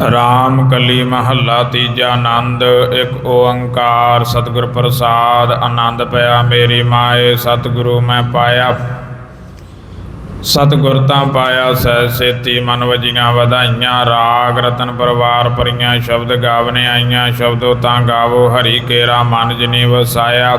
ਰਾਮ ਕਲੀ ਮਹੱਲਾ ਤੀਜਾ ਆਨੰਦ, ਇੱਕ ਓੰਕਾਰ, ਸਤਿਗੁਰ ਪ੍ਰਸਾਦ, ਆਨੰਦ ਪਿਆ ਮੇਰੀ ਮਾਏ, ਸਤਿਗੁਰੂ ਮੈਂ ਪਾਇਆ। ਸਤਿਗੁਰ ਤਾਂ ਪਾਇਆ ਸਹਿ ਸੇਤੀ, ਮਨ ਵਜੀਆਂ ਵਧਾਈਆਂ, ਰਾਗ ਰਤਨ ਪਰਵਾਰ ਪਰੀਆਂ ਸ਼ਬਦ ਗਾਵਨੇ ਆਈਆਂ, ਸ਼ਬਦੋ ਤਾਂ ਗਾਵੋ, ਹਰੀ ਕੇਰਾ ਮਨ ਜਿਨੀ ਵਸਾਇਆ।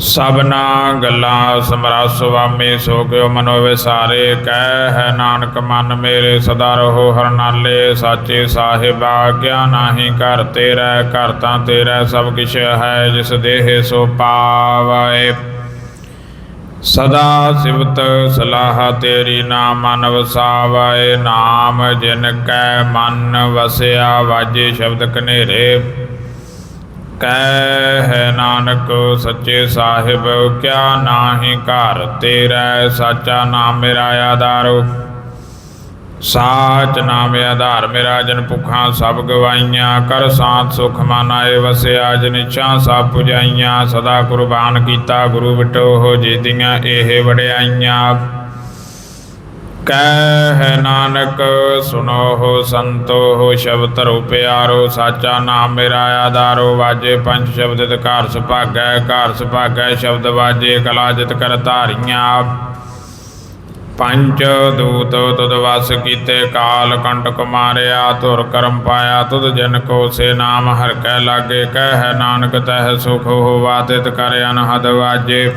ਸਭਨਾ ਗੱਲਾਂ ਸਮਰਾ ਸੁਆਮੀ ਸੋ ਕਿਉ ਮਨੋ ਵਿਸਾਰੇ ਕਹਿ ਹੈ ਨਾਨਕ ਮਨ ਮੇਰੇ ਸਦਾ ਰਹੋ ਹਰ ਨਾਲੇ ਸਾਚੇ ਸਾਹਿਬਾ ਕਿਆ ਨਾਹੀ ਘਰ ਤੇਰਾ, ਘਰ ਤਾਂ ਤੇਰਾ, ਸਭ ਕਿਛ ਹੈ ਜਿਸ ਦੇਹ ਸੋ ਪਾਵੈ ਸਦਾ ਸਿਵਤ ਸਲਾਹ ਤੇਰੀ ਨਾਮ ਮਨ ਵਸਾਵੈ ਨਾਮ ਜਿਨ ਕੈ ਮਨ ਵਸਿਆ, ਵਾਜੇ ਸ਼ਬਦ ਕਨੇਰੇ ਕਹਿ ਹੈ ਨਾਨਕ, ਸੱਚੇ ਸਾਹਿਬ, ਕਿਆ ਨਾਹੀ ਘਰ ਤੇਰਾ, ਸਾਚਾ ਨਾਮ ਮੇਰਾ ਆਧਾਰੋ। ਸਾਚ ਨਾਮ ਆਧਾਰ ਮੇਰਾ, ਜਨ ਭੁੱਖਾਂ ਸਭ ਗਵਾਈਆਂ, ਕਰ ਸਾਥ ਸੁਖ ਮਨਾਏ ਵਸਿਆ, ਜਨ ਇੱਛਾ ਸਭ ਪੁਜਾਈਆਂ, ਸਦਾ ਕੁਰਬਾਨ ਕੀਤਾ ਗੁਰੂ ਵਿਟੋ ਹੋ ਜੀਦੀਆਂ ਇਹ ਵਡਿਆਈਆਂ। ਕਹਿ ਹੈ ਨਾਨਕ ਸੁਨੋ ਹੋ ਸੰਤੋ ਹੋ ਸ਼ਬਦ ਧਰੋ ਪਿਆਰੋ ਸਾਚਾ ਨਾਮ ਮੇਰਾ ਆਧਾਰੋ, ਵਾਜੇ ਪੰਜ ਸ਼ਬਦ ਤੇ ਘਰ ਸੁਭਾਗੈ ਘਰ ਸੁਭਾਗੈ ਸ਼ਬਦ ਵਾਜੇ ਕਲਾ ਜਿਤ ਕਰ ਧਾਰੀਆਂ। ਪੰਜ ਦੂਤ ਤੁਧ ਵਸ ਕੀਤੇ ਕਾਲ ਕੰਟਕ ਮਾਰਿਆ ਤੁਰ ਕਰਮ ਪਾਇਆ, ਤੁਧ ਜਨ ਕੋ ਸੇ ਨਾਮ ਹਰ ਕੈ ਲਾਗੇ। ਕਹਿ ਨਾਨਕ, ਤਹਿ ਸੁਖ ਹੋਵਾ, ਤਿਤ ਕਰ ਅਨਹਦ ਵਾਜੇ।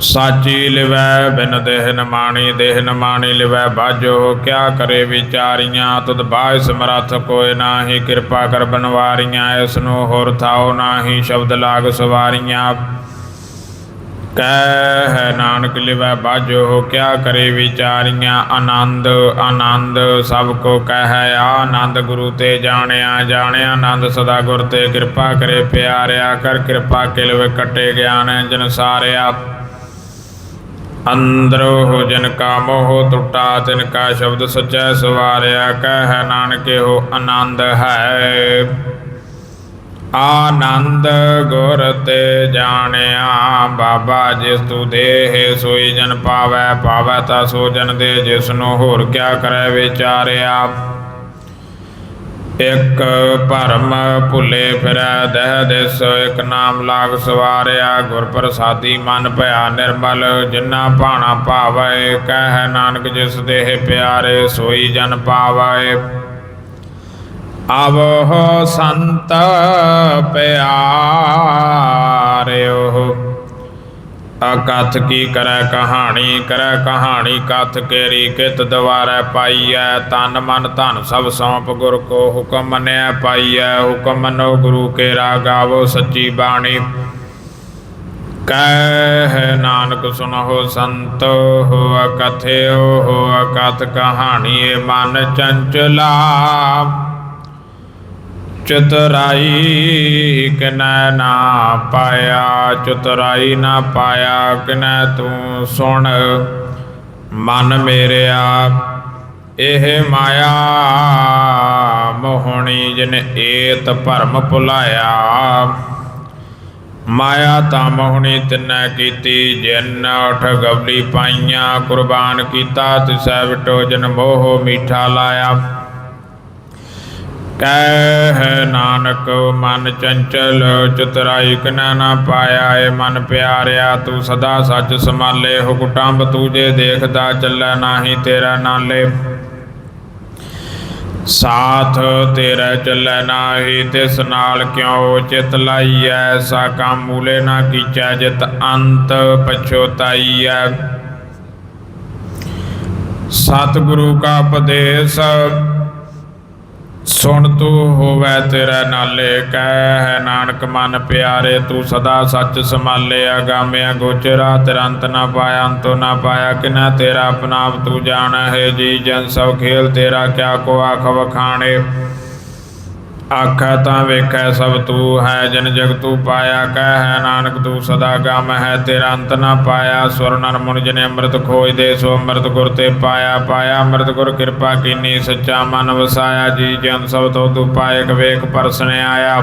ਸਾਚੀ ਲਿਵੈ ਬਿਨ ਦੇਹ ਨ ਦੇਹ ਨ ਲਿਵੈ ਬਾਜੋ ਕਿਆ ਕਰੇ ਵਿਚਾਰੀਆਂ, ਤੁਧ ਬਾਇ ਸਮਰੱਥ ਕੋਇ ਨਾਹੀ। ਕਿਰਪਾ ਕਰ ਬਨਵਾਰੀਆਂ ਇਸ ਨੂੰ ਹੋਰ ਥਾਉ ਨਾਹੀ। ਸ਼ਬਦ ਲਾਗ ਸਵਾਰੀਆਂ। ਕਹਿ ਨਾਨਕ ਲਿਵੈ ਬਾਜੋ ਕਿਆ ਕਰੇ ਵਿਚਾਰੀਆਂ। ਆਨੰਦ ਆਨੰਦ, ਸਭ ਕੋ ਕਹਿ ਆਨੰਦ। ਗੁਰੂ ਤੇ ਜਾਣਿਆ ਜਾਣਿਆ ਆਨੰਦ, ਸਦਾ ਗੁਰ ਤੇ ਕਿਰਪਾ ਕਰੇ ਪਿਆਰਿਆ। ਕਰ ਕਿਰਪਾ ਕਿਲਵੇ ਕਟੇ ਗਿਆਨ, ਜਨ ਸਾਰਿਆ। ਅੰਦਰੋ ਹੋ ਜਨ ਕਾ ਮੋਹ ਟੁੱਟਾ, ਤਿਨ ਕਾ ਸ਼ਬਦ ਸਚੈ ਸਵਾਰਿਆ, ਕਹਿ ਨਾਨਕੇ ਹੋ ਆਨੰਦ ਹੈ। ਆਨੰਦ ਗੁਰ ਤੇ ਜਾਣਿਆ, ਬਾਬਾ ਜਿਸ ਤੂ ਦੇਹ ਸੋਈ ਜਨ ਪਾਵੈ ਪਾਵੈ ਤਾ ਸੋ ਜਨ ਦੇ ਜਿਸ ਨੂੰ ਹੋਰ ਕਿਆ ਕਰੈ ਵਿਚਾਰਿਆ। ਇਕ ਭਰਮ ਭੁੱਲੇ ਫਿਰੈ, ਦਹਿ ਦਿਸ, ਇਕ ਨਾਮ ਲਾਗ ਸਵਾਰਿਆ। ਗੁਰ ਪ੍ਰਸਾਦੀ ਮਨ ਭਇਆ ਨਿਰਮਲ, ਜਿਨਾ ਭਾਣਾ ਭਾਵੈ, ਕਹਿ ਨਾਨਕ ਜਿਸ ਦੇਹ ਪਿਆਰੇ, ਸੋਈ ਜਨ ਪਾਵੈ। ਆਵੋ ਸੰਤ ਪਿਆਰਿਓ ਅਕਥ ਕੀ ਕਰੈ ਕਹਾਣੀ ਕਰੈ ਕਹਾਣੀ ਕਥ ਕੇਰੀ ਕਿਤ ਦਵਾਰੈ ਪਾਈਐ, ਤਨ ਮਨ ਧਨ ਸਭ ਸੌਂਪ ਗੁਰ ਕੋ ਹੁਕਮ ਮੰਨਿਆ ਪਾਈਐ, ਹੁਕਮ ਮੰਨੋ ਗੁਰੂ ਕੇ ਗਾਵੋ ਸੱਚੀ ਬਾਣੀ। ਕਹਿ ਨਾਨਕ ਸੁਨਹੁ ਸੰਤ ਹੋ ਕਥਿਓ ਹੋ ਅਕਥ ਕਹਾਣੀ ਮਨ ਚੰਚਲਾ। ਚਤੁਰਾਈ ਕਿਨੈ ਨਾ ਪਾਇਆ, ਚਤੁਰਾਈ ਨਾ ਪਾਇਆ ਕਿਨੈ ਤੂੰ ਸੁਣ। ਮਨ ਮੇਰਿਆ, ਇਹ ਮਾਇਆ ਮੋਹਣੀ ਜਿਨ ਏਤ ਭਰਮ ਭੁਲਾਇਆ। ਮਾਇਆ ਤਾਂ ਮੋਹਣੀ ਤਿਨੈ ਕੀਤੀ, ਜਿਨ ਉਠ ਗਵਲੀ ਪਾਈਆਂ, ਕੁਰਬਾਨ ਕੀਤਾ, ਤਿਸੈ ਵਿਟੋ ਜਨ ਮੋਹ ਮੀਠਾ ਲਾਇਆ। ਕਹਿ ਨਾਨਕ, ਮਨ ਚੰਚਲ, ਚਤੁਰਾਈ ਕਨਾ ਨਾ ਪਾਇਆ ਏ ਮਨ ਪਿਆਰਿਆ, ਤੂੰ ਸਦਾ ਸੱਚ ਸੰਭਾਲੇ ਹੁਕਟੰਬ ਤੂਜੇ ਦੇਖਦਾ ਚੱਲੈ ਨਾਹੀ ਤੇਰਾ ਨਾਲੇ। ਸਾਥ ਤੇਰਾ ਚੱਲੈ ਨਾਹੀ, ਤਿਸ ਨਾਲ ਕਿਉ ਚਿਤ ਲਾਈਐ? ਸਾ ਕੰਮ ਮੂਲੇ ਨਾ ਕੀਚੈ, ਜਿਤ ਅੰਤ ਪਛੋਤਾਈਐ ਸਤਿਗੁਰੂ ਕਾ ਉਪਦੇਸ਼ ਸੁਣ ਤੂੰ ਹੋਵੇ ਤੇਰਾ ਨਾਲੇ, ਕਹਿ ਹੈ ਨਾਨਕ, ਮਨ ਪਿਆਰੇ, ਤੂੰ ਸਦਾ ਸੱਚ ਸੰਭਾਲੇ ਅਗਾਮਿਆ ਗੋਚਰਾ ਤਿਰੰਤ ਨਾ ਪਾਇਆ, ਅੰਤੋ ਨਾ ਪਾਇਆ, ਕਿਨਾ ਤੇਰਾ ਆਪਣਾ ਆਪ ਤੂੰ ਜਾਣ, ਹੈ ਜੀ ਜਨ ਸਭ ਖੇਲ ਤੇਰਾ, ਕਿਆ ਕੋ ਆਖ ਵਖਾਣੇ। ਆਖੈ ਤਾਂ ਵੇਖੈ ਸਭ ਤੂ ਹੈ ਜਨ ਜਗ ਤੂ ਪਾਇਆ, ਕਹਿ ਹੈ ਨਾਨਕ ਤੂੰ ਸਦਾ ਗਮ ਹੈ, ਤੇਰਾ ਅੰਤ ਨਾ ਪਾਇਆ। ਸੁਰ ਨਰ ਮੁਨ ਜਨੇ ਅੰਮ੍ਰਿਤ ਖੋਜ ਦੇ, ਸੋ ਅੰਮ੍ਰਿਤ ਗੁਰ ਤੇ ਪਾਇਆ ਪਾਇਆ। ਅੰਮ੍ਰਿਤ ਗੁਰ ਕਿਰਪਾ ਕੀਨੀ, ਸੱਚਾ ਮਨ ਵਸਾਇਆ। ਜੀ ਜਨ ਸਭ ਤੋਂ ਤੂੰ ਪਾਇਕ ਵੇਖ ਪਰਸਨੇ ਆਇਆ।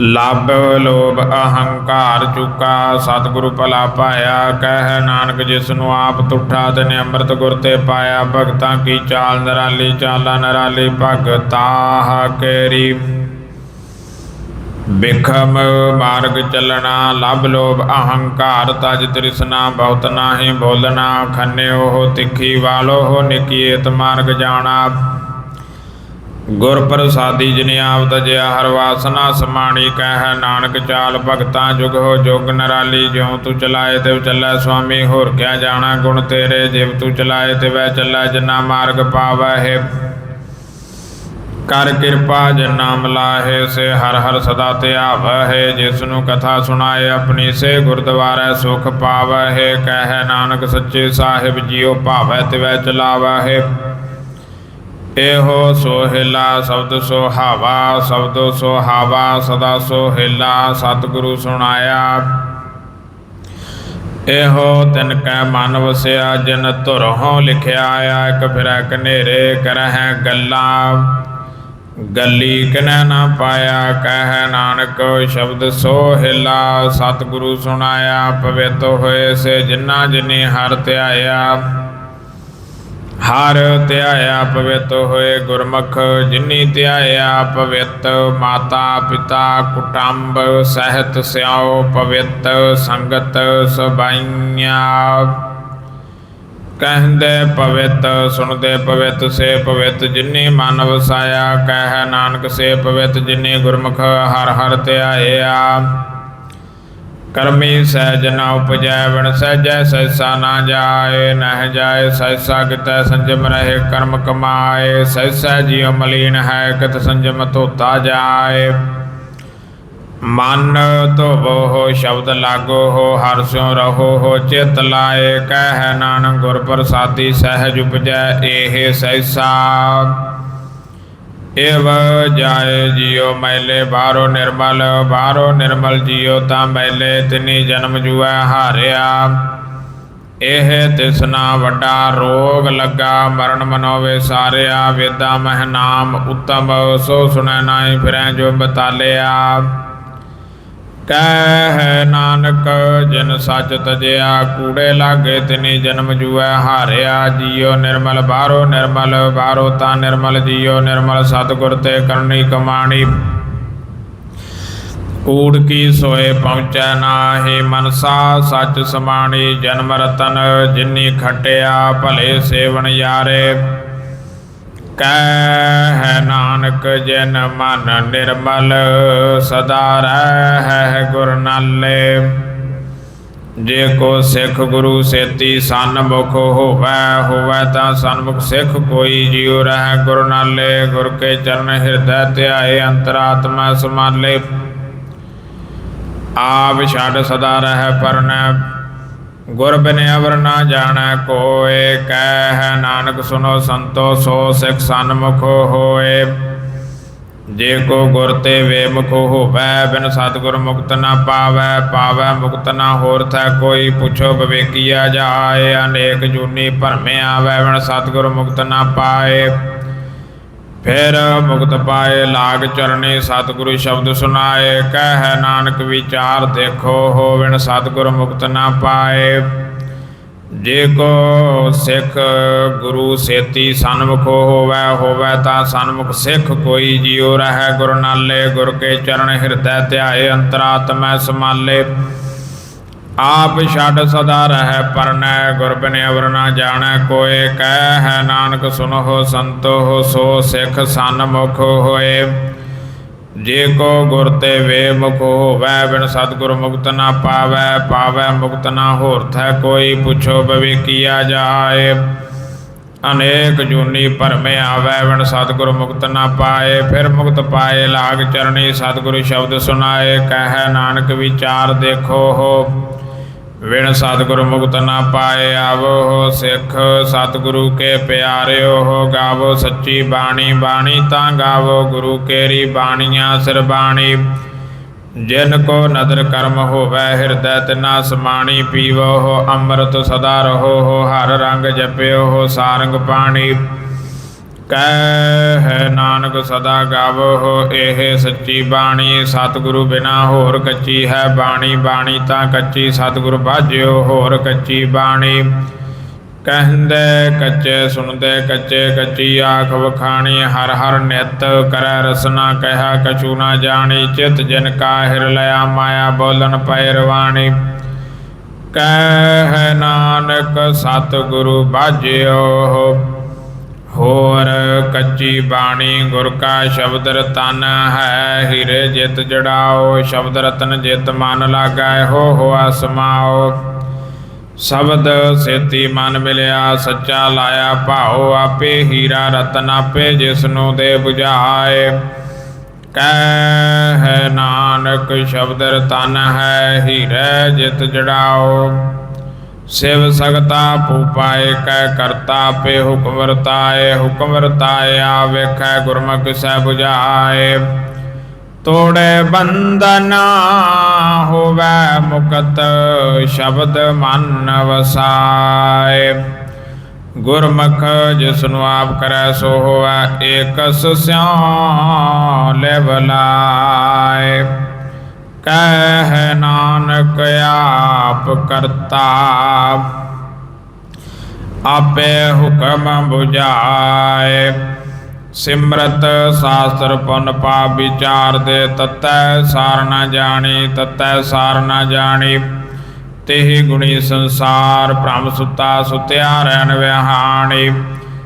ਲੱਭ ਲੋਭ ਅਹੰਕਾਰ ਚੁਕਾ, ਸਤਿਗੁਰੂ ਭਲਾ ਪਾਇਆ, ਕਹਿ ਨਾਨਕ ਜਿਸ ਨੂੰ ਆਪ ਤੁਠਾ ਤਨੇ ਅੰਮ੍ਰਿਤ ਗੁਰ ਤੇ ਪਾਇਆ, ਭਗਤਾਂ ਕੀ ਚਾਲ ਨਰਾਲੀ ਚਾਲਾ ਨਰਾਲੀ ਭਗਤਾ ਕੇਰੀ। ਬਿਖਮ ਮਾਰਗ ਚੱਲਣਾ, ਲਭ ਲੋਭ ਅਹੰਕਾਰ, ਤਜ ਤ੍ਰਿਸ਼ਨਾ ਬਹੁਤ ਨਾਹੀ ਬੋਲਣਾ, ਖੰਨਿਓ ਹੋ ਤਿੱਖੀ ਵਾਲੋ ਹੋ ਨਿਕੀਏਤ ਮਾਰਗ ਜਾਣਾ। ਗੁਰ ਪ੍ਰਸਾਦੀ ਜਿਨੇ ਆਪ ਤਜਿਆ ਹਰ ਵਾਸਨਾ ਸਮਾਣੀ ਕਹਿ, ਨਾਨਕ ਚਾਲ ਭਗਤਾਂ ਜੁਗ ਹੋ ਜੁਗ, ਨਰਾਲੀ ਜਿਉ ਤੂੰ ਚਲਾਏ ਤੇ ਚੱਲੈ ਸੁਆਮੀ, ਹੋਰ ਕਿਆ ਜਾਣਾ ਗੁਣ ਤੇਰੇ, ਜਿਵ ਤੂੰ ਚਲਾਏ ਤੇ ਵੈ ਚੱਲੈ, ਜਿਨਾ ਮਾਰਗ ਪਾਵੈ ਹੈ। ਕਰ ਕਿਰਪਾ ਜਿਨ ਨਾਮ ਲਾਹੇ, ਸੇ ਹਰ ਹਰ ਸਦਾ ਧਿਆਵੈ ਹੈ। ਜਿਸ ਨੂੰ ਕਥਾ ਸੁਣਾਏ, ਆਪਣੀ ਸੇ ਗੁਰਦੁਆਰਾ ਸੁਖ ਪਾਵੈ ਹੈ। ਕਹਿ, ਨਾਨਕ ਸੱਚੇ ਸਾਹਿਬ ਜੀਉ ਭਾਵੈ ਤਿਵੈ ਚਲਾਵੈ ਹੈ। ਇਹੋ ਸੋਹਿਲਾ ਸ਼ਬਦ ਸੁਹਾਵਾ ਸ਼ਬਦ ਸੁਹਾਵਾ ਸਦਾ ਸੋਹਿਲਾ, ਸਤਿਗੁਰੂ ਸੁਣਾਇਆ। ਇਹੋ ਤਿਨ ਕੈ ਮਨ ਵਸਿਆ, ਜਿਨ ਧੁਰੋਂ ਲਿਖਿਆ ਆਇਆ ਇਕ ਫਿਰੈ ਕਨੇਰੇ ਕਰਹਿ ਗੱਲਾਂ। ਗੱਲੀ ਕਿਨੈ ਨਾ ਪਾਇਆ, ਕਹਿ ਨਾਨਕ ਸ਼ਬਦ ਸੋਹਿਲਾ, ਸਤਿਗੁਰੂ ਸੁਣਾਇਆ, ਪਵਿੱਤ ਹੋਏ ਸੇ ਜਿਨ੍ਹਾਂ ਜਿਨੇ ਹਰ ਧਿਆਇਆ। ਹਰ ਧਿਆਇਆ ਪਵਿੱਤ ਹੋਏ ਗੁਰਮੁਖ, ਜਿਨੀ ਧਿਆਇਆ ਪਵਿੱਤ ਮਾਤਾ ਪਿਤਾ ਕੁਟੰਬ, ਸਹਿਤ ਸਿਆਓ ਪਵਿੱਤ, ਸੰਗਤ ਸਬਾਈਆਂ ਕਹਿੰਦੇ ਪਵਿੱਤ, ਸੁਣਦੇ ਪਵਿੱਤ, ਸੇ ਪਵਿੱਤ, ਜਿਨੀ ਮਨ ਵਸਾਇਆ, ਕਹਿ ਨਾਨਕ, ਸੇ ਪਵਿੱਤ, ਜਿਨੀ ਗੁਰਮੁਖ, ਹਰ ਹਰ ਧਿਆਇਆ ਕਰਮੀ ਸਹਿਜ ਨ ਉਪਜੈ ਵਿਣ ਸਹਿਜੈ ਸੈਸਾ ਨਾ ਜਾਏ, ਨਹਿ ਜਾਏ ਸੈਸਾ ਕਿਤੈ ਸੰਜਮ ਰਹੇ ਕਰਮ ਕਮਾਏ ਸੈਸਾ ਜਿਉ ਮਲੀਨ ਹੈ ਕਿਤ ਸੰਜਮ ਧੋਤਾ ਜਾਏ। ਮਨ ਧੋਵੋ ਹੋ, ਸ਼ਬਦ ਲਾਗੋ ਹੋ, ਹਰ ਸਿਉ ਰਹੋ ਹੋ, ਚਿਤ ਲਾਏ, ਕਹਿ ਨਾਨਕ ਗੁਰ ਪ੍ਰਸਾਦੀ, ਸਹਿਜ ਉਪਜੈ ਇਹ ਸੈਸਾ ਏਵ ਜਾਏ ਜਿਉ ਮੈਲੇ, ਬਾਹਰੋ ਨਿਰਮਲ ਬਾਹਰੋ ਨਿਰਮਲ ਜਿਉ ਤਾਂ ਮੈਲੇ, ਤਿਨੀ ਜਨਮ ਜੁਐ ਹਾਰਿਆ। ਇਹ ਤਿਸਨਾ ਵੱਡਾ ਰੋਗ ਲੱਗਾ, ਮਰਨ ਮਨੋਵੇ ਸਾਰਿਆ, ਵੇਦਾ ਮਹਿ ਨਾਮ ਉਤਮ, ਸੋ ਸੁਣੈ ਨਾਹੀ ਫਿਰੈ ਜੋ ਬਤਾਲਿਆ। ਕਹਿ ਨਾਨਕ, ਜਿਨ ਸੱਚ ਤਜਿਆ ਕੂੜੇ ਲਾਗੇ, ਤਿਨੀ ਜਨਮ ਜੁਐ ਹਾਰਿਆ ਜੀਉ ਨਿਰਮਲ, ਬਾਹਰੋ ਨਿਰਮਲ, ਬਾਹਰੋ ਤਾਂ ਨਿਰਮਲ ਜੀਉ ਨਿਰਮਲ, ਸਤਿਗੁਰ ਤੇ ਕਰਨੀ ਕਮਾਣੀ। ਕੂੜ ਕੀ ਸੋਏ ਪਹੁੰਚੈ ਨਾਹੀ ਮਨਸਾ, ਸੱਚ ਸਮਾਣੀ ਜਨਮ ਰਤਨ, ਜਿਨੀ ਖਟਿਆ ਭਲੇ ਸੇਵਨ ਯਾਰੇ। ਕਹਿ ਨਾਨਕ ਜਿਨ ਮਨ ਨਿਰਮਲ, ਸਦਾ ਰਹਿ ਗੁਰ ਨਾਲੇ। ਜੇ ਕੋ ਸਿੱਖ ਗੁਰੂ ਸੇਤੀ ਸਨਮੁਖ ਹੋਵੈ ਹੋਵੈ ਤਾਂ ਸਨਮੁਖ ਸਿੱਖ ਕੋਈ ਜਿਉ ਰਹਿ ਗੁਰ ਨਾਲੇ। ਗੁਰ ਕੇ ਚਰਨ ਹਿਰਦੈ ਧਿਆਏ, ਅੰਤਰਾਤਮਾ ਸਮਾਲੇ ਆਪ ਛੱਡ ਸਦਾ ਰਹਿ ਪਰਨੈ। ਗੁਰ ਬਿਨ ਅਵਰ ਨਾ ਜਾਣੈ ਕੋਏ, ਕਹਿ ਨਾਨਕ ਸੁਨੋ ਸੰਤੋ, ਸੋ ਸਿਖ ਸਨਮੁਖ ਹੋਏ। ਜੇ ਕੋ ਗੁਰ ਤੇ ਵੇਮੁਖ ਹੋਵੈ, ਬਿਨ ਸਤਿਗੁਰ ਮੁਕਤ ਨਾ ਪਾਵੈ ਪਾਵੈ ਮੁਕਤ ਨਾ ਹੋਰ ਥੈ ਕੋਈ, ਪੁੱਛੋ ਬਵੇਕੀਆ ਜਾਏ, ਅਨੇਕ ਜੂਨੀ ਭਰਮੇ ਆਵੈ, ਬਿਨ ਸਤਿਗੁਰ ਮੁਕਤ ਨਾ ਪਾਏ। ਫਿਰ ਮੁਕਤ ਪਾਏ ਲਾਗ ਚਰਣੀ ਸਤਿਗੁਰੂ ਸ਼ਬਦ ਸੁਨਾਏ ਕਹਿ ਨਾਨਕ ਵਿਚਾਰ ਦੇਖੋ ਹੋਵਨ ਸਤਿਗੁਰ ਮੁਕਤ ਨਾ ਪਾਏ। ਜੇ ਕੋ ਸਿੱਖ ਗੁਰੂ ਸੇਤੀ ਸਨਮੁਖੋ ਹੋਵੈ ਹੋਵੈ ਤਾਂ ਸਨਮੁਖ ਸਿੱਖ ਕੋਈ ਜਿਉ ਰਹੈ ਗੁਰ ਨਾਲੇ ਗੁਰ ਕੇ ਚਰਨ ਹਿਰਦੈ ਧਿਆਏ, ਅੰਤਰਾਤਮੈ ਸਮਾਲੇ। ਆਪ ਛੱਡ ਸਦਾ ਰਹਿ ਪਰਨੈ ਗੁਰ ਬਿਨ ਅਵਰ ਨਾ ਜਾਣੈ। ਕੋਏ ਕਹਿ ਹੈ ਨਾਨਕ, ਸੁਨੋ ਸੰਤੋ, ਹੋ ਸੋ ਸਿੱਖ, ਸਨ ਮੁਖ ਹੋਏ। ਜੇ ਕੋ ਗੁਰ ਤੇ ਵੇ ਮੁਖ ਹੋਵੈ, ਬਿਨ ਸਤਿਗੁਰ ਮੁਕਤ ਨਾ ਪਾਵੈ ਪਾਵੈ ਮੁਕਤ ਨਾ ਹੋਰ ਥੈ ਕੋਈ ਪੁੱਛੋ ਬਵੇਕੀਆ ਜਾਏ। ਅਨੇਕ ਜੂਨੀ ਭਰਮੇ ਆਵੈ, ਬਿਨ ਸਤਿਗੁਰ ਮੁਕਤ ਨਾ ਪਾਏ। ਫਿਰ ਮੁਕਤ ਪਾਏ ਲਾਗ ਚਰਣੀ, ਸਤਿਗੁਰੂ ਸ਼ਬਦ ਸੁਣਾਏ ਕਹਿ ਨਾਨਕ, ਵਿਚਾਰ ਦੇਖੋ ਹੋ। ਵਿਣ ਸਤਿਗੁਰ ਮੁਕਤ ਨਾ ਪਾਏ ਆਵੋ ਹੋ ਸਿੱਖ, ਸਤਿਗੁਰੂ ਕੇ ਪਿਆਰਿਓ ਹੋ ਗਾਵੋ ਸੱਚੀ ਬਾਣੀ ਬਾਣੀ ਤਾਂ ਗਾਵੋ ਗੁਰੂ ਕੇਰੀ ਬਾਣੀਆਂ ਸਿਰ ਬਾਣੀ। ਜਿਨ ਕੋ ਨਦਰ ਕਰਮ ਹੋਵੈ ਹਿਰਦੈ ਤਿਨਾ ਸਮਾਣੀ, ਪੀਵੋ ਹੋ ਅੰਮ੍ਰਿਤ ਸਦਾ ਰਹੋ ਹੋ ਹਰ ਰੰਗ ਜਪਿਓ ਹੋ ਸਾਰੰਗ ਪਾਣੀ। ਕਹਿ ਹੈ ਨਾਨਕ ਸਦਾ ਗਾਵੋ ਹੋ ਇਹ ਸੱਚੀ ਬਾਣੀ ਸਤਿਗੁਰੂ ਬਿਨਾ ਹੋਰ ਕੱਚੀ ਹੈ। ਬਾਣੀ ਬਾਣੀ ਤਾਂ ਕੱਚੀ ਸਤਿਗੁਰ ਬਾਝਿਓ, ਹੋਰ ਕੱਚੀ ਬਾਣੀ। ਕਹਿੰਦੇ ਕੱਚੇ ਸੁਣਦੇ ਕੱਚੇ ਕੱਚੀ ਆਖ ਵਖਾਣੀ, ਹਰ ਹਰ ਨਿਤ ਕਰੈ ਰਸਨਾ ਕਹਿਆ ਕਛੂ ਨਾ ਜਾਣੀ, ਚਿਤ ਜਿਨ ਕਾ ਹਿਰ ਲਿਆ ਮਾਇਆ ਬੋਲਨ ਪੈ ਰਵਾਣੀ। ਕਹਿ, ਨਾਨਕ ਸਤਿਗੁਰੂ ਬਾਝਿਓ ਹੋਰ ਕੱਚੀ ਬਾਣੀ ਗੁਰ ਕਾ ਸ਼ਬਦ ਰਤਨ ਹੈ, ਹੀਰੇ ਜਿਤ ਜੜਾਓ, ਸ਼ਬਦ ਰਤਨ ਜਿਤ ਮਨ ਲਾਗੈ, ਹੋ ਹੋਆ ਸਮਾਓ ਸ਼ਬਦ ਸੇਤੀ ਮਨ ਮਿਲਿਆ, ਸੱਚਾ ਲਾਇਆ ਭਾਉ, ਆਪੇ ਹੀਰਾ ਰਤਨ ਆਪੇ ਜਿਸ ਨੂੰ ਦੇ 부ਝਾਏ ਕਹਿ ਹੈ ਨਾਨਕ, ਸ਼ਬਦ ਰਤਨ ਹੈ, ਹੀਰੇ ਜਿਤ ਜੜਾਓ। ਸਿਵ ਸਗਤਾ ਪੂਪਾਏ ਕੈ ਕਰਤਾ, ਪੇ ਹੁਕਮ ਵਰਤਾਏ, ਹੁਕਮ ਵਰਤਾਇਆ ਵੇਖੈ ਗੁਰਮੁਖ ਸਹਿ 부ਝਾਏ ਤੋੜੇ ਬੰਦਨਾ ਹੋਵੇ ਮੁਕਤ, ਸ਼ਬਦ ਮਨ ਵਸਾਏ। ਗੁਰਮੁਖ ਜਿਸਨੂੰ ਆਪ ਕਰੈ, ਸੋ ਹੋਵੇ ਏਕਸ ਸਿਉ ਲੈ ਬਲਾਏ ਕਹਿ ਨਾਨਕ ਆਪ ਕਰਤਾ। ਆਪੇ ਹੁਕਮ 부ਝਾਏ ਸਿਮਰਤ ਸਾਸਤਰ ਪੁਨ ਪਾਪ ਵਿਚਾਰ ਦੇ ਤਤੈ ਸਾਰ ਨਾ ਜਾਣੀ, ਤਤੈ ਸਾਰ ਨਾ ਜਾਣੀ। ਤੇਹੀ ਗੁਣੀ ਸੰਸਾਰ ਭ੍ਰਮ ਸੁਤਾ ਸੁਤਿਆ ਰਹਿਣ ਵਿਹਾਣੀ।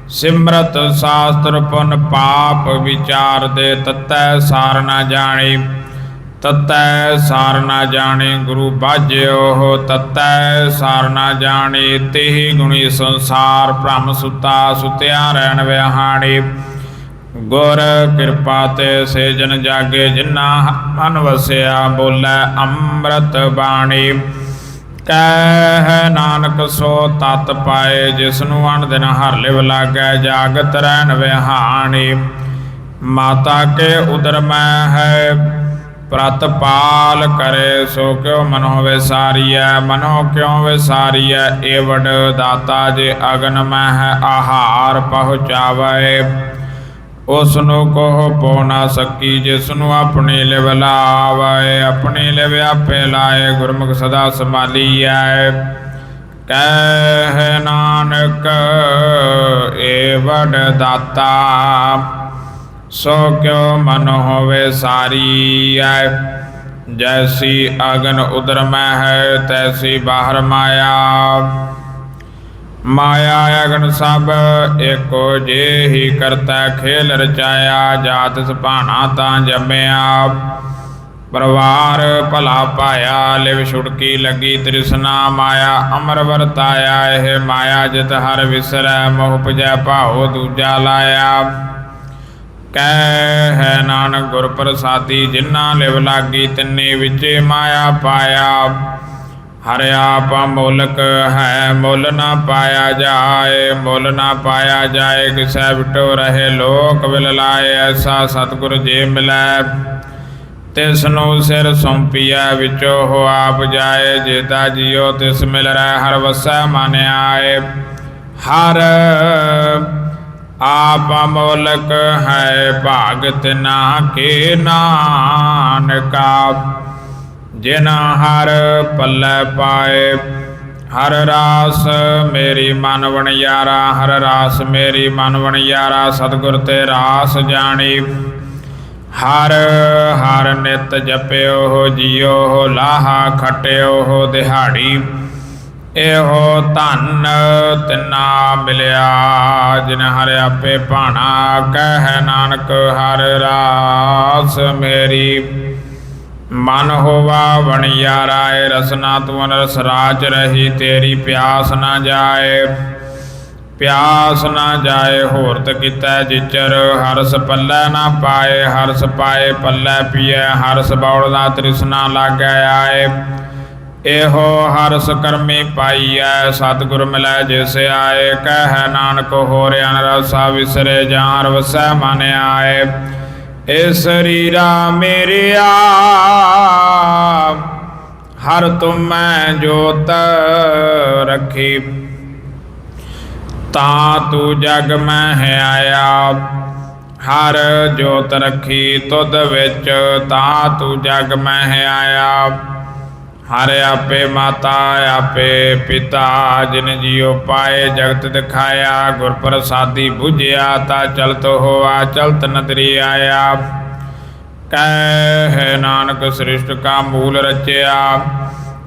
ਸਿਮਰਤ ਸਾਸਤਰ ਪੁਨ ਪਾਪ ਵਿਚਾਰ ਦੇ ਤਤੈ ਸਾਰ ਨਾ ਜਾਣੀ। ਤਤੈ ਸਾਰ ਨਾ ਜਾਣੇ ਗੁਰੂ ਬਾਝਿਓ ਹੋ ਤਤੈ ਸਾਰ ਨਾ ਜਾਣੇ ਤੇਹੀ ਗੁਣੀ ਸੰਸਾਰ, ਭ੍ਰਮ ਸੁਤਾ ਸੁਤਿਆ ਰਹਿਣ ਵਿਹਾਣੀ ਗੁਰ ਕਿਰਪਾ ਤੇ ਸੇਜਨ ਜਾਗੇ ਜਿਨਾ ਮਨ ਵਸਿਆ ਬੋਲੇ ਅੰਮ੍ਰਿਤ ਬਾਣੀ। ਕਹਿ ਨਾਨਕ ਸੋ ਤਤ ਪਾਏ ਜਿਸ ਨੂੰ ਅਣ ਦਿਨ ਹਰ ਲਿਵ ਲਾਗੈ ਜਾਗਤ ਰਹਿਣ ਵਿਹਾਣੀ ਮਾਤਾ ਕੇ ਉਦਰ ਮੈਂ ਹੈ ਪ੍ਰਤਪਾਲ ਕਰੇ, ਸੋ ਕਿਉ ਮਨੋ ਵਿਸਾਰੀਐ ਮਨੋ ਕਿਉ ਵਿਸਾਰੀਐ? ਏਵੜ ਦਾਤਾ ਜੇ ਅਗਨ ਮੈਂ ਆਹਾਰ ਪਹੁੰਚਾਵੇ। ਉਸ ਨੂੰ ਕੋਹ ਪੋ ਨਾ ਸਕੀ ਜਿਸ ਨੂੰ ਆਪਣੀ ਲਿਵ ਲਾਵੇ। ਆਪਣੀ ਲਿਵ ਆਪੇ ਲਾਏ, ਗੁਰਮੁਖ ਸਦਾ ਸੰਭਾਲੀਐ। ਕਹਿ ਨਾਨਕ ਏ ਵਡ ਦਾਤਾ ਸੋ ਕਿਉ ਮਨ ਹੋਵੇ ਸਾਰੀ ਐ? ਜੈਸੀ ਅਗਨ ਉਦਰ ਮੈਂ ਹੈ, ਤੈਸੀ ਬਾਹਰ ਮਾਇਆ। ਮਾਇਆ ਅਗਨ ਸਭ ਏਕੋ ਜਿਹੀ ਕਰਤਾ, ਖੇਲ ਰਚਾਇਆ, ਜਾਤ ਸੁਭਾਣਾ ਤਾਂ ਜੰਮਿਆ। ਪਰਵਾਰ ਭਲਾ ਪਾਇਆ ਲਿਵ ਛੁਟਕੀ ਲੱਗੀ ਤ੍ਰਿਸ਼ਨਾ ਮਾਇਆ, ਅਮਰ ਵਰਤਾਇਆ, ਇਹ ਮਾਇਆ ਜਿਤ ਹਰ ਵਿਸਰੈ, ਮੋਹ ਪਜੈ ਭਾਉ ਦੂਜਾ ਲਾਇਆ। ਕਹਿ ਹੈ ਨਾਨਕ ਗੁਰ ਪ੍ਰਸਾਦੀ ਜਿਨ੍ਹਾਂ ਲਿਵ ਲਾਗੀ ਤਿੰਨੇ ਵਿਚੇ ਮਾਇਆ ਪਾਇਆ। ਹਰ ਆਪ ਮੁਲਕ ਹੈ, ਮੁੱਲ ਨਾ ਪਾਇਆ ਜਾਏ, ਮੁੱਲ ਨਾ ਪਾਇਆ ਜਾਏ। ਕਿਸੈ ਵਿਟੋ ਰਹੇ ਲੋਕ ਵਿਲ ਲਾਏ, ਐਸਾ ਸਤਿਗੁਰ ਜੇ ਮਿਲੈ। ਤਿਸ ਨੂੰ ਸਿਰ ਸੌਂਪੀਐ, ਵਿੱਚੋ ਹੋ ਆਪ ਜਾਏ। ਜੇਤਾ ਜਿਉ ਤਿਸ ਮਿਲ ਰਹਿ ਹਰ ਵਸੈ ਮਨ ਆਏ। ਹਰ ਆਪ ਮੁਲਕ ਹੈ ਭਾਗਤ ਨਾ ਕੇ ਨਾਨਕਾ। ਜਿਨ ਹਰ ਪੱਲੇ ਪਾਏ, ਹਰ ਰਾਸ ਮੇਰੀ ਮਨ ਬਣ ਯਾਰਾ, ਹਰ ਰਾਸ ਮੇਰੀ ਮਨ ਬਣ ਯਾਰਾ, ਸਤਿਗੁਰ ਤੇ ਰਾਸ ਜਾਣੀ। ਹਰ ਹਰ ਨਿਤ ਜਪਿਓ ਹੋ ਜਿਉ ਹੋ ਲਾਹਾ ਖਟਿਓ ਹੋ ਦਿਹਾੜੀ। ਇਹੋ ਧਨ ਤਿਨਾ ਮਿਲਿਆ, ਜਿਨ ਹਰ ਆਪੇ ਭਾਣਾ, ਕਹਿ ਨਾਨਕ ਹਰ ਰਾਸ ਮੇਰੀ। ਮਨ ਹੋਵਾ ਵਣਿਆ ਰਾਏ, ਰਸਨਾ ਤੁਨ ਰਸ ਰਾਜ ਰਹੀ, ਤੇਰੀ ਪਿਆਸ ਨਾ ਜਾਏ। ਪਿਆਸ ਨਾ ਜਾਏ, ਹੋਰਤ ਕੀਤਾ ਜਿਚਰ, ਹਰਸ ਪੱਲੇ ਨਾ ਪਾਏ। ਹਰਸ ਪਾਏ, ਪੱਲੇ ਪੀਏ ਹਰਸ ਬੌੜ ਦਾ ਤ੍ਰਿਸ਼ਨਾ ਲਾਗੈ ਆਏ। ਇਹੋ ਹਰਸ ਕਰਮੀ ਪਾਈਐ, ਸਤਿਗੁਰ ਮਿਲੈ ਜਿਸ ਆਏ, ਕਹਿ ਨਾਨਕ ਹੋਰਿ ਅਨਰਸਾ ਵਿਸਰੇ ਜਾਂ ਵਸੈ ਮਨ ਆਏ। ਏ ਸਰੀਰਾ ਮੇਰਿਆ, ਹਰ ਤੁਮੈ ਜੋਤ ਰੱਖੀ। ਤਾ ਤੂੰ ਜਗ ਮੈਂ ਆਇਆ, ਹਰ ਜੋਤ ਰੱਖੀ, ਤੁਧ ਵਿੱਚ ਤਾਂ ਤੂੰ ਜਗ ਮੈਂ ਆਇਆ। ਹਰ ਆਪੇ ਮਾਤਾ, ਆਪੇ ਪਿਤਾ, ਜਿਨ ਜੀਉ ਪਾਏ ਜਗਤ ਦਿਖਾਇਆ ਗੁਰ ਪ੍ਰਸਾਦੀ 부ਝਿਆ ਤਾ ਚਲਤ ਹੋਆ, ਚਲਤ ਨਦਰੀ ਆਇਆ। ਕਹਿ ਨਾਨਕ ਸ੍ਰਿਸ਼ਟ ਕਾ ਮੂਲ ਰਚਿਆ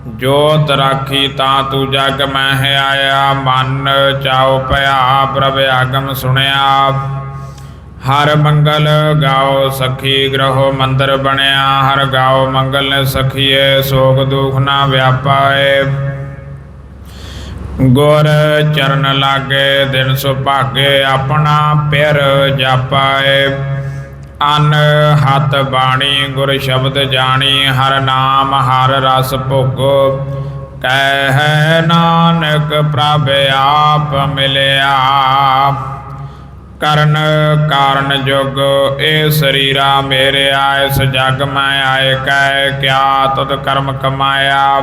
ਜੋਤ ਰਾਖੀ ਤਾਂ ਤੂੰ ਜਗ ਮੈਂ ਆਇਆ, ਮਨ ਚਾਉ ਭਇਆ ਪ੍ਰਭ ਆਗਮ ਸੁਣਿਆ। ਹਰ ਮੰਗਲ ਗਾਓ ਸਖੀ ਗ੍ਰਹੋ ਮੰਦਰ ਬਣਿਆ, ਹਰ ਗਾਓ ਮੰਗਲ ਨੇ ਸਖੀਏ, ਸੋਗ ਦੁਖ ਨਾ ਵਿਆਪਾਏ। ਗੁਰ ਚਰਨ ਲਾਗੇ, ਦਿਨ ਸੁਭਾਗੇ, ਆਪਣਾ ਪਿਰ ਜਾਪਾਏ। ਅਨ ਹੱਥ ਬਾਣੀ, ਗੁਰ ਸ਼ਬਦ ਜਾਣੀ, ਹਰ ਨਾਮ, ਹਰ ਰਸ ਭੋਗੋ। ਕਹਿ ਨਾਨਕ ਪ੍ਰਭ, ਆਪ ਮਿਲਿਆ। ਕਰਨ ਕਾਰਨ ਜੁਗ ਇਹ ਸਰੀਰਾ ਮੇਰੇ ਆਇਸ ਜਗ ਮੈਂ ਆਏ, ਕਹਿ ਕਿਆ ਤੁਧ ਕਰਮ ਕਮਾਇਆ?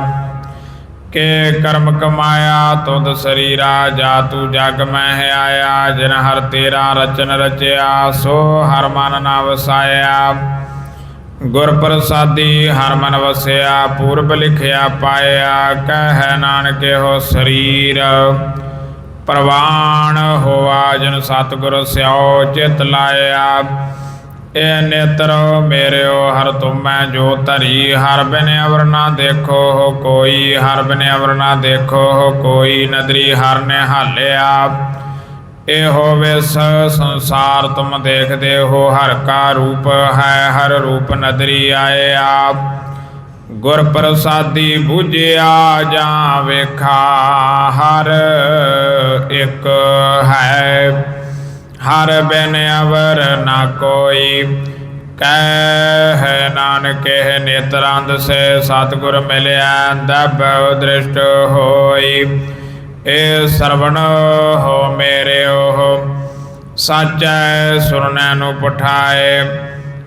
ਕੇ ਕਰਮ ਕਮਾਇਆ? ਤੁਧ ਸਰੀਰਾ ਜਾ ਤੂ ਜਗ ਮੈਂ ਆਇਆ, ਜਿਨ ਹਰ ਤੇਰਾ ਰਚਨ ਰਚਿਆ, ਸੋ ਹਰ ਮਨ ਨਾ ਵਸਾਇਆ। ਗੁਰ ਪ੍ਰਸਾਦੀ ਹਰ ਮਨ ਵਸਿਆ, ਪੂਰਬ ਲਿਖਿਆ ਪਾਇਆ, ਕਹਿ ਨਾਨਕੇ ਹੋ ਸਰੀਰ। ਪ੍ਰਵਾਨ ਹੋਆ, ਜਨ ਸਤਿਗੁਰ ਸਿਓ ਚਿਤ ਲਾਇਆ। ਇਹ ਨੇਤਰ ਮੇਰਿਓ, ਹਰ ਤੁਮੈ ਜੋ ਧਰੀ, ਹਰ ਬਿਨ ਅਵਰ ਨਾ ਦੇਖੋ ਹੋ ਕੋਈ, ਹਰ ਬਿਨ ਅਵਰ ਨਾ ਦੇਖੋ ਹੋ ਕੋਈ, ਨਦਰੀ ਹਰ ਨੇ ਹਾਲਿਆ। ਇਹੋ ਵਿਸ ਸੰਸਾਰ ਤੁਮ ਦੇਖਦੇ ਹੋ, ਹਰ ਕਾ ਰੂਪ ਹੈ, ਹਰ ਰੂਪ ਨਦਰੀ ਆਏ ਆਪ ਗੁਰ ਪ੍ਰਸਾਦੀ 부ਝਿਆ ਜਾਂ ਵੇਖਾ, ਹਰ ਇੱਕ ਹੈ। ਹਰ ਬਿਨ ਅਵਰ ਨਾ ਕੋਈ। ਕਹਿ ਨਾਨਕ ਇਹ ਨੇਤਰੰਦ ਸੇ ਸਤਿਗੁਰ ਮਿਲਿਆ, ਦਬ ਦ੍ਰਿਸ਼ਟ ਹੋਈ। ਏ ਸਰਵਣ ਹੋ ਮੇਰੇ ਉਹ, ਸਾਚੈ ਸੁਰਨੈ ਨੂੰ ਪਠਾਏ।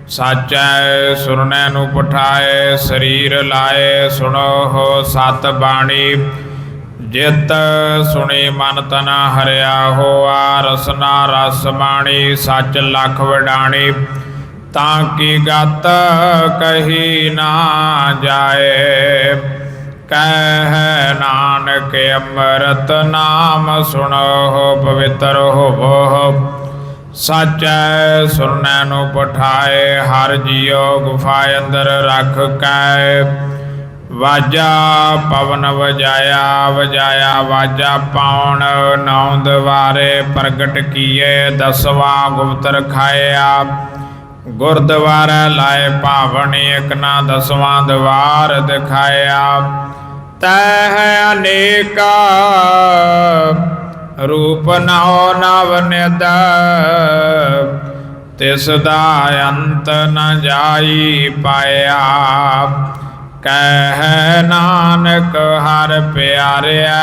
ਸਾਚੈ ਸੁਰਨੈ ਨੂੰ ਪਠਾਏ, ਸਰੀਰ ਲਾਏ, ਸੁਣੋ ਹੋ ਸਤ ਬਾਣੀ। ਜਿਤ ਸੁਣੀ ਮਨ ਤਨ ਹਰਿਆ ਹੋਆ, ਰਸਨਾ ਰਸ ਬਾਣੀ ਸੱਚ ਲਖ ਵਡਾਣੀ। ਤਾਂ ਕੀ ਗਤ ਕਹੀ ਨਾ ਜਾਏ? ਕਹਿ ਨਾਨਕ ਅੰਮ੍ਰਿਤ ਨਾਮ ਸੁਣੋ, ਪਵਿੱਤਰ ਹੋਵੋ। ਸਾਚੈ ਸੁਰਨੈ ਨੂੰ ਪਠਾਏ, ਹਰ ਜੀਉ ਗੁਫਾ ਅੰਦਰ ਰੱਖ ਕੈ। ਵਾਜਾ ਪਵਨ ਵਜਾਇਆ ਵਜਾਇਆ ਵਾਜਾ ਪਾਉਣ ਨੌ ਦਵਾਰੇ ਪ੍ਰਗਟ ਕੀਏ, ਦਸਵਾ ਗੁਪਤ ਰਖਾਇਆ ਗੁਰਦੁਆਰਾ ਲਾਏ ਭਾਵਨ ਇੱਕ ਦਸਵਾਂ ਦਵਾਰ ਦਿਖਾਇਆ। ਤੈ ਹੈ ਅਨੇਕਾ ਰੂਪ ਨਉ ਨਵ ਨਿਦ, ਤਿਸ ਦਾ ਅੰਤ ਨ ਜਾਈ ਪਾਇਆ। ਕਹਿ ਨਾਨਕ ਹਰ ਪਿਆਰਿਆ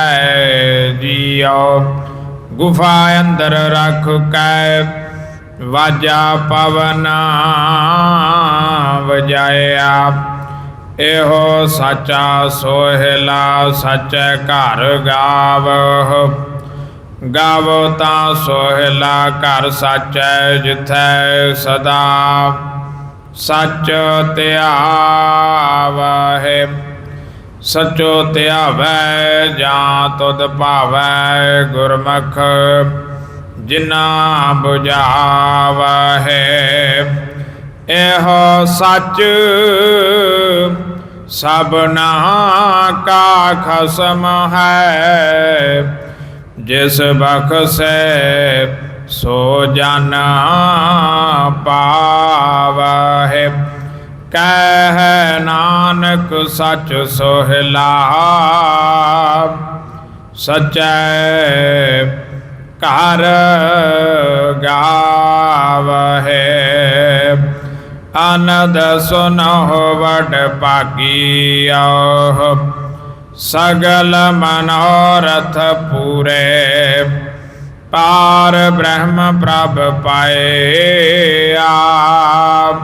ਜੀਉ, ਗੁਫਾ ਅੰਦਰ ਰੱਖ ਕੈ, ਵਾਜਾ ਪਵਨ ਵਜਾਇਆ। ਇਹੋ ਸਾਚਾ ਸੋਹਿਲਾ ਸੱਚ ਘਰ ਗਾਵ ਗਾਵੋ ਤਾਂ ਸੋਹਿਲਾ ਘਰ ਸਾਚੈ ਜਿਥੈ ਸਦਾ। ਸੱਚ ਧਿਆਵਹਿ ਸਚੋ ਧਿਆਵੈ ਜਾਂ ਤੁਧ ਭਾਵੈ ਗੁਰਮੁਖ, ਜਿਨਾ 부ਝਾਵਹਿ ਇਹੋ ਸੱਚ ਸਭਨਾ ਕਾ ਖਸਮ ਹੈ ਜਿਸ ਬਖਸ਼ੈ ਸੋ ਜਨ ਪਾਵਹਿ। ਕਹਿ ਨਾਨਕ ਸੱਚ ਸੋਹਿਲਾ ਸਚੈ ਘਰ ਗਾਵਹਿ। ਅਨੰਦ ਸੁਨਹੁ ਵਡ ਭਾਗੀਓ ਸਗਲ ਮਨੋਰਥ ਪੂਰੇ। ਪਾਰ ਬ੍ਰਹਮ ਪ੍ਰਭ ਪਾਏ ਆਪ।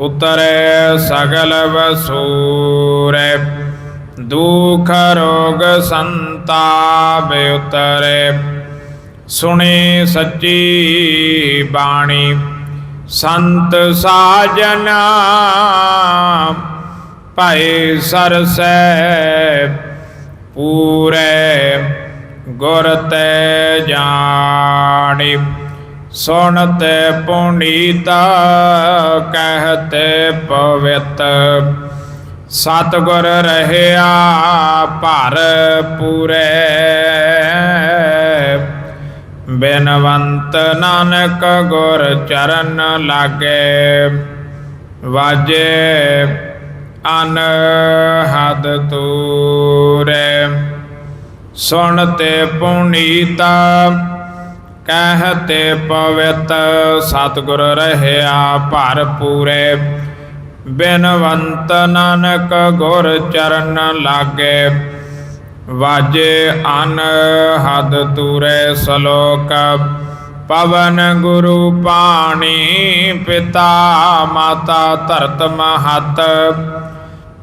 ਉਤਰੇ ਸਗਲ ਵਸੂਰੇ। ਦੁਖ ਰੋਗ ਸੰਤਾਪ ਉਤਰੇ। ਸੁਣੀ ਸੱਚੀ ਬਾਣੀ। ਸੰਤ ਸਾਜਨ। ਭਾਈ ਸਰਸੈ ਪੂਰੇ ਗੁਰ ਤੇ ਜਾਣੀ। ਸੁਣਤੇ ਪੁਨੀਤ, ਕਹਤੇ ਪਵਿੱਤ। ਸਤਿਗੁਰ ਰਹਿਆ ਭਰ ਪੂਰੇ। ਬੇਨਵੰਤ ਨਾਨਕ ਗੁਰ ਚਰਨ ਲਾਗੇ। ਵਾਜੇ ਅਨਹਦ ਤੂਰੇ ਸੁਣਤੇ ਪੁਨੀਤਾ ਕਹਤੇ ਪਵਿੱਤ, ਸਤਿਗੁਰ ਰਹਿਆ ਭਰ ਪੂਰੇ। ਬਿਨਵੰਤ ਨਾਨਕ ਗੁਰ ਚਰਨ ਲਾਗੇ, ਵਾਜੇ ਅਨ ਹਦ ਤੂਰੇ ਸ਼ਲੋਕ, ਪਵਨ ਗੁਰੂ ਪਾਣੀ ਪਿਤਾ, ਮਾਤਾ ਧਰਤ ਮਹਤ।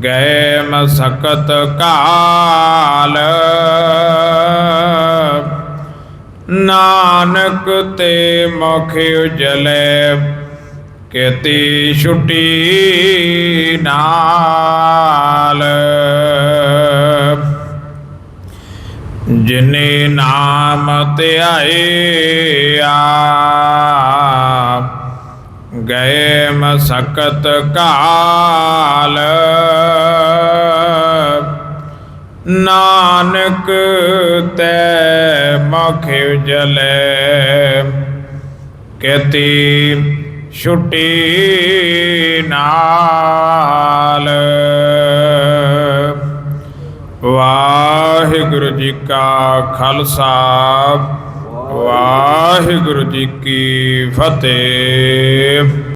ਗਏ ਮਸਕਤ ਕਾਲ। ਨਾਨਕ ਤੇ ਮੁਖ ਉਜਲੇ ਕੇਤੀ ਛੁੱਟੀ ਨਾਲ। ਜਿਨੇ ਨਾਮ ਧਿਆਇਆ ਗਏ ਮਸਕਤ ਕਾਲ। ਨਾਨਕ ਤੈ ਮਖ ਉਜਲੇ ਕੇਤੀ ਛੁੱਟੀ ਨਾਲ। ਵਾਹਿਗੁਰੂ ਜੀ ਕਾ ਖਾਲਸਾ। ਵਾਹਿਗੁਰੂ ਜੀ ਕੀ ਫਤਿਹ।